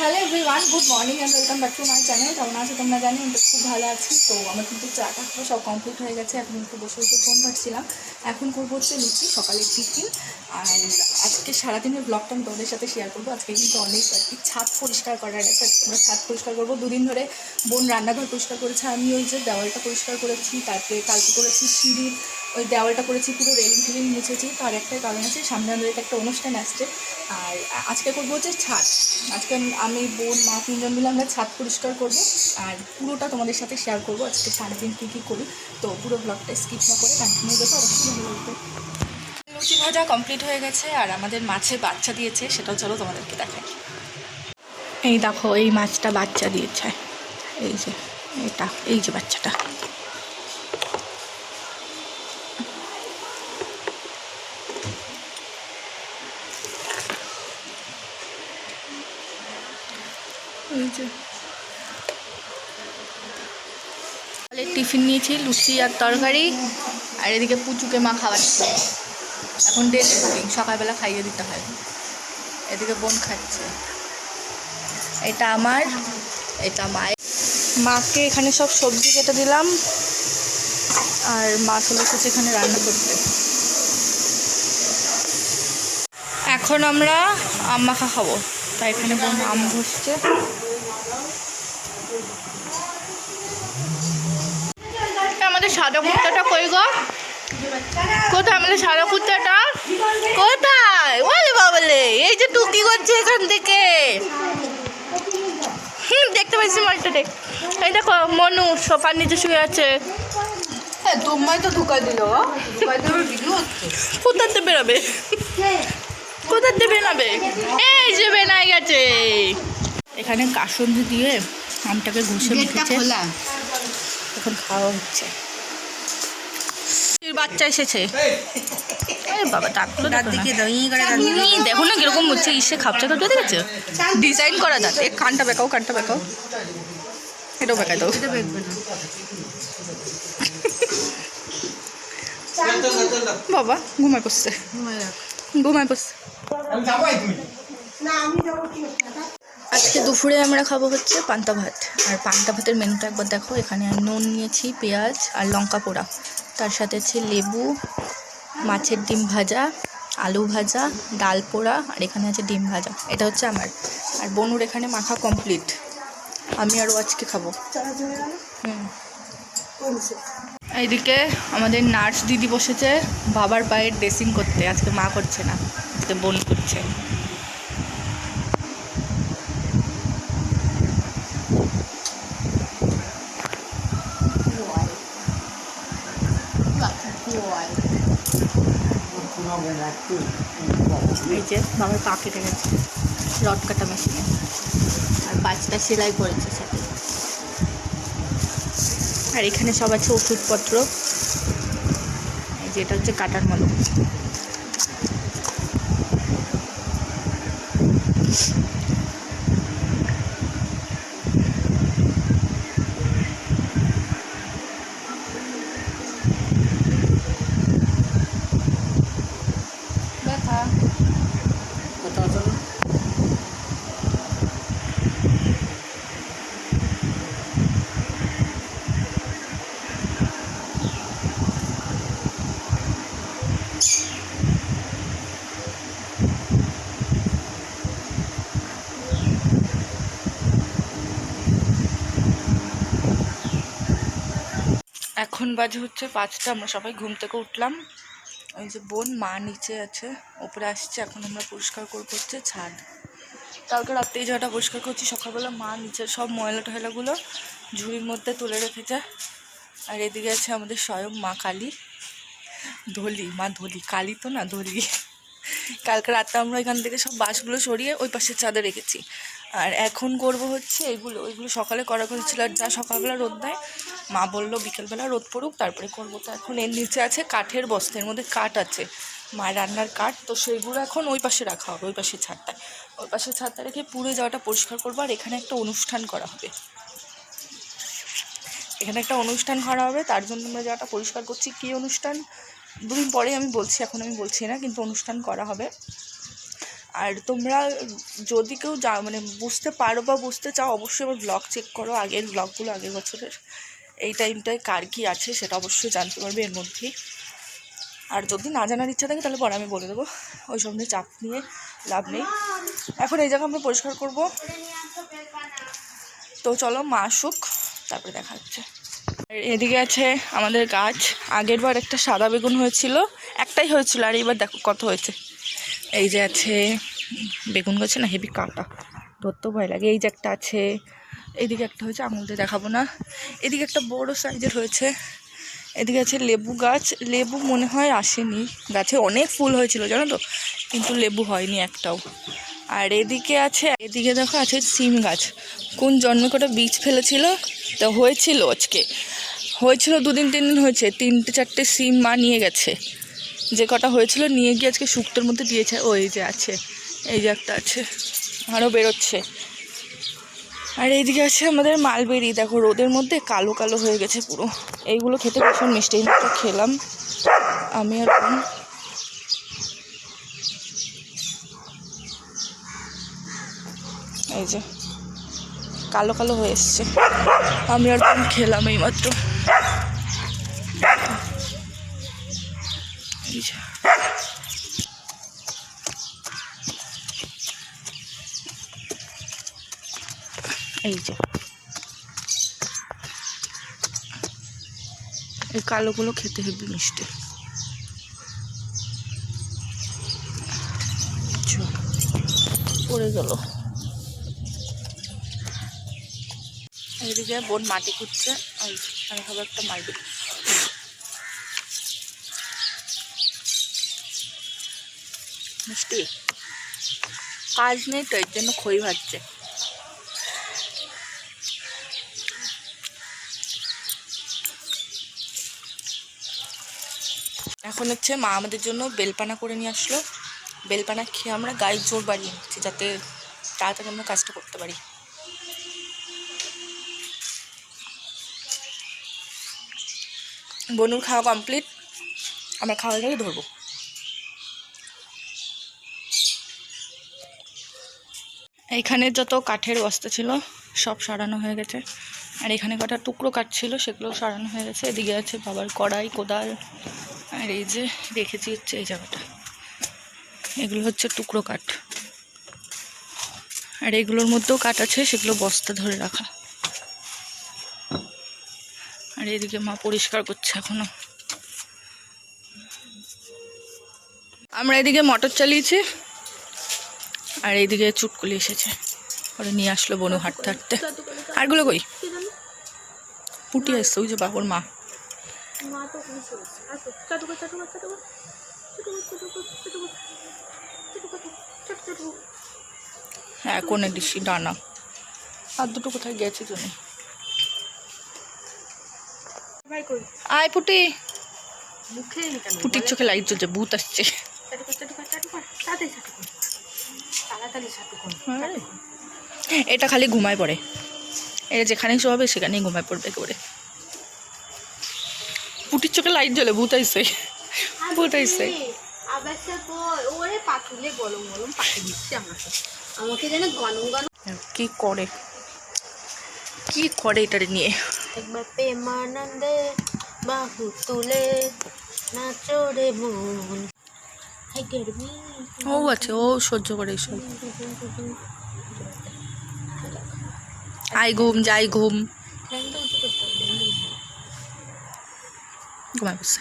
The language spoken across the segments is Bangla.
Hello everyone good morning and welcome back to my channel কেমন আছো তোমরা জানি? আমি তো খুব ভালো আছি। তো আমার কিন্তু চাটা খাওয়া সব কমপ্লিট হয়ে গেছে। এখন একটু বসে বসে ফোন ঘাটছিলাম। এখন করব হচ্ছে লুচি, সকালের টিফিন। আর আজকে সারাদিনের ব্লগটা আমি তোমাদের সাথে শেয়ার করব। আজকে কিন্তু অনেক আর কি ছাদ পরিষ্কার করার আছে আমরা ছাদ পরিষ্কার করব। দুদিন ধরে বোন রান্নাঘর পরিষ্কার করেছে। আমি ওই যে দেওয়ালটা পরিষ্কার করেছি, তারপরে কালকে করেছি সিঁড়ির ওই দেওয়ালটা করেছি, পুরো রেলিং ফেলিং মুছেছি। তার একটা কারণ আছে, সামনে আমাদের একটা অনুষ্ঠান আসছে। আর আজকে করব হচ্ছে ছাদ। আজকে আমি, বোন, মা তিনজন মিলে আমরা ছাদ পরিষ্কার করব। আর পুরোটা তোমাদের সাথে শেয়ার করব। আজকে সারাদিন কী কী করি, তো পুরো ব্লগটা স্কিপ না করে কন্টিনিউ দেখো অবশ্যই ভালো লাগবে লুচি ভাজা কমপ্লিট হয়ে গেছে, আর আমাদের মাছে বাচ্চা দিয়েছে, সেটাও চলো তোমাদেরকে দেখাই। এই দেখো, এই মাছটা বাচ্চা দিয়েছে। এই যে, এটা, এই যে বাচ্চাটা। টিফিন নিয়েছি, লুচি আর তরকারি। আর এদিকে পুচুকে মা খাওয়াচ্ছে এখন ডেলি সকালবেলা খাইয়ে দিতে হয়। এদিকে বোন খাচ্ছে। এটা আমার, এটা মায়ের। মাকে এখানে সব সবজি কেটে দিলাম। আর মা চলে এসেছে এখানে রান্না করতে। এখন আমরা আম মাখা খাব। তাই এখানে বোন আম ঘষছে আমাদের সাদা কুর্তাটা কই গো? কোথায় আমাদের সাদা কুর্তাটা? কোথায়? বলে বাবলে এই যে টুকি করছে এখান থেকে। হুম দেখতে পাচ্ছি মালটা দেখ। এই দেখো মনু সোফার নিচে শুয়ে আছে। হ্যাঁ তোমায় তো ধোকা দিল কোথাতে বেরোবে? কোথাতে বেরোবে? এই এখানে কাসন্দি দিয়ে আমটাকে ঘষে মুখেছে। এখন খাওয়া হচ্ছে। বাচ্চা এসেছে। বাবা নি। দেখো না কীরকম হচ্ছে ইসে খাপচা খাপচা দেখেছ ডিজাইন করা যাচ্ছে কানটা বেকাও কানটা বেকাও। এটাও বেকাই দাও। বাবা ঘুমায় পড়ছে। ঘুমায় পড়ছে আজকে দুপুরে আমরা খাব হচ্ছে পান্তা ভাত। আর পান্তা ভাতের মেনুটা একবার দেখো, এখানে নুন নিয়েছি, পেঁয়াজ আর লঙ্কা পোড়া। তার সাথে আছে লেবু, মাছের ডিম ভাজা, আলু ভাজা, ডাল পোড়া, আর এখানে আছে ডিম ভাজা। এটা হচ্ছে আমার। আর বনুর এখানে মাখা কমপ্লিট আমি আরও আজকে খাব। হুম। এইদিকে আমাদের নার্স দিদি বসেছে বাবার পায়ের ড্রেসিং করতে। আজকে মা করছে না, আজকে বোন করছে। এই যে বাবার পা কেটে গেছে। রড কাটা মেশিনে। আর পাঁচটা সেলাই করেছে সাথে। আর এখানে সব আছে ওষুধপত্র। এই যে এটা হচ্ছে কাটার মলম এখন বাজে হচ্ছে পাঁচটা, আমরা সবাই ঘুম থেকে উঠলাম। ওই যে বোন, মা নিচে আছে, ওপরে আসছে, এখন আমরা পরিষ্কার করব হচ্ছে ছাদ। কালকে রাত্রে এই জায়গাটা পরিষ্কার করছি, সকালবেলা মা নিচের সব ময়লা টয়লাগুলো ঝুড়ির মধ্যে তুলে রেখেছে। আর এদিকে আছে আমাদের স্বয়ং মা কালী। ধলি, মা ধলি, কালী তো না ধলি। কালকে রাতে আমরা এখান থেকে সব বাসগুলো সরিয়ে ওই পাশে চাঁদে রেখেছি। আর এখন করব হচ্ছে এগুলো ওইগুলো সকালে করা কথা ছিল আর যা সকালবেলা রোদ দেয়, মা বলল বিকেলবেলা রোদ পড়ুক, তারপরে করব। তো এখন এর নিচে আছে কাঠের বস্তার মধ্যে কাঠ আছে মায়ের রান্নার কাঠ, তো সেইগুলো এখন ওই পাশে রাখা হবে, ওই পাশে ছাদটায় ওই পাশে ছাদটা রেখে পুরো যাওয়াটা পরিষ্কার করব আর এখানে একটা অনুষ্ঠান করা হবে। এখানে একটা অনুষ্ঠান করা হবে, তার জন্য আমরা জায়গাটা পরিষ্কার করছি। কী অনুষ্ঠান? দুদিন পরে আমি বলছি, এখন আমি বলছি না, কিন্তু অনুষ্ঠান করা হবে। আর তোমরা যদি কেউ যা মানে বুঝতে পারো বা বুঝতে চাও, অবশ্যই আমার ব্লগ চেক করো। আগের ব্লগগুলো আগের বছরের। এই টাইমটায় কার কী আছে সেটা অবশ্যই জানতে পারবে এর মধ্যেই। আর যদি না জানার ইচ্ছা থাকে, তাহলে পরে আমি বলে দেবো। ওই সব নিয়ে চাপ নিয়ে লাভ নেই। এখন এই জায়গা আমরা পরিষ্কার করব। তো চলো, মা আসুক, তারপরে দেখা হচ্ছে। এদিকে আছে আমাদের গাছ। আগের বার একটা সাদা বেগুন হয়েছিল। একটাই হয়েছিল, আর এবার দেখো কত হয়েছে। এই যে আছে বেগুন গাছে না হেভি কাটা ধরতেও ভয় লাগে। এই যে একটা আছে এইদিকে একটা হয়েছে, আঙুল দিয়ে দেখাবো না। এদিকে একটা বড় সাইজের হয়েছে, এদিকে আছে লেবু গাছ। লেবু মনে হয় আসেনি। গাছে অনেক ফুল হয়েছিল, জানো তো? কিন্তু লেবু হয়নি একটাও। আর এদিকে আছে, এদিকে দেখো আছে সিম গাছ। কোন জন্মে কটা বীজ ফেলেছিল? তো হয়েছিল আজকে। হয়েছিল দুদিন তিন দিন হয়েছে। তিনটে, চারটে সিম মা নিয়ে গেছে। যে কটা হয়েছিল নিয়ে গিয়ে আজকে শুক্তোর মধ্যে দিয়েছে। ওই যে আছে, এই যে একটা আছে আরও বেরোচ্ছে। আর এইদিকে আছে আমাদের মালবেরি, দেখো রোদের মধ্যে কালো কালো হয়ে গেছে পুরো। এইগুলো খেতে ভীষণ মিষ্টি, এই খেলাম আমি আর। এই যে, কালো কালো হয়ে এসছে। আমি আর খেলাম এই মাত্র এই যে। এই কালোগুলো খেতে হেবি মিষ্টি। পড়ে গেল। এইদিকে বোন মাটি খুঁজছে। আমি খাব একটা মাইবে মিষ্টি। কাজ নেই তো, এর জন্য খই ভাজছে। এখন হচ্ছে মা আমাদের জন্য বেলপানা করে নিয়ে আসলো। বেলপানা খেয়ে আমরা গায়ের জোর বাড়িয়ে নিচ্ছি, যাতে তাড়াতাড়ি আমরা কাজটা করতে পারি। বনুর খাওয়া কমপ্লিট আমরা খাওয়া গেলে ধরবো। এইখানে যত কাঠের বস্তা ছিল, সব সারানো হয়ে গেছে। আর এখানে কটা টুকরো কাঠ ছিল সেগুলো সারানো হয়ে গেছে। এদিকে আছে বাবার কড়াই, কোদাল, আর এই যে রেখেছি হচ্ছে এই জায়গাটা। এগুলো হচ্ছে টুকরো কাঠ। আর এগুলোর মধ্যেও কাঠ আছে, সেগুলো বস্তা ধরে রাখা। আর এদিকে মা পরিষ্কার করছে এখনও। আমরা এদিকে মটর চালিয়েছি। আর এইদিকে চুটকুলি এসেছে। ওরা নিয়ে আসলো বনু হাঁটতে হাঁটতে আরগুলো কই? পুটি আসছে ওই যে বাবুর মা। হ্যাঁ কোনে দিছি ডানা। আর দুটো কোথায় গেছে জন্য আয় পুটি। পুটির চোখে লাইট জ্বলছে ভূত আসছে। এটা খালি ঘুমায় পড়ে। এটা যেখানেই শোয়াবে সেখানেই ঘুমায় পড়বে একেবারে। পুটির চোখে লাইট জ্বলে ভূত আইসে ভূত আইসে কি করে? কি করে এটার নিয়ে? একবার প্রেমানন্দে বাহু তুলে নাচো রে মন। ও আছে ও সহ্য করে এইসব আই ঘুম যাই ঘুম। ঘুমায় বসে।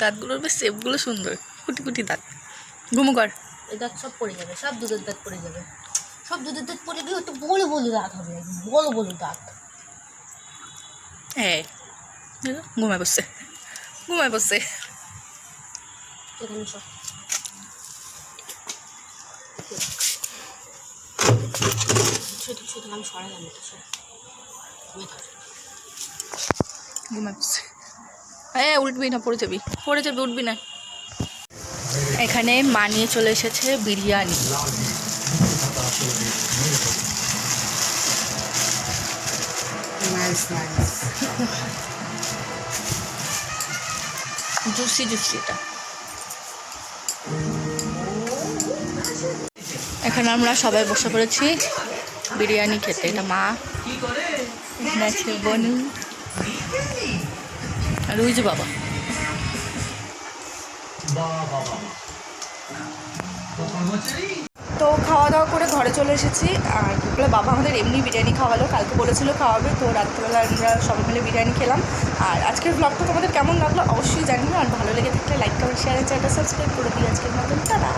দাঁতগুলোর বেশ শেপগুলো সুন্দর কুটি কুটি দাঁত। ঘুমু কর। এই দাঁত সব পড়ে যাবে সব দুধের দাঁত পড়ে যাবে। সব দুধের দাঁত পড়ে গিয়ে একটু বলো বলো দাঁত হবে বলো বলো দাঁত। হ্যাঁ। ঘুমায় বসছে। ঘুমায় বসছে। ঘুমায় বসছে। হ্যাঁ উঠবি না, পড়ে যাবি। পড়ে যাবি, উঠবি না। এখানে মা নিয়ে চলে এসেছে বিরিয়ানি। জুসি জুসি এটা। এখন আমরা সবাই বসে পড়েছি বিরিয়ানি খেতে। এটা মা, এখানে আর ওই যে বাবা। তো খাওয়া দাওয়া করে ঘরে চলে এসেছি। আর দুপুরে বাবা আমাদের এমনি বিরিয়ানি খাওয়ালো, কালকে বলেছিল খাওয়াবে, তো রাত্রিবেলা আমরা সবাই মিলে বিরিয়ানি খেলাম। আর আজকের ব্লগটা তোমাদের কেমন লাগল অবশ্যই জানিও, আর ভালো লেগে থাকলে লাইক কমেন্ট শেয়ার চ্যানেলটা সাবস্ক্রাইব করে দিই আজকের মতন। টাটা!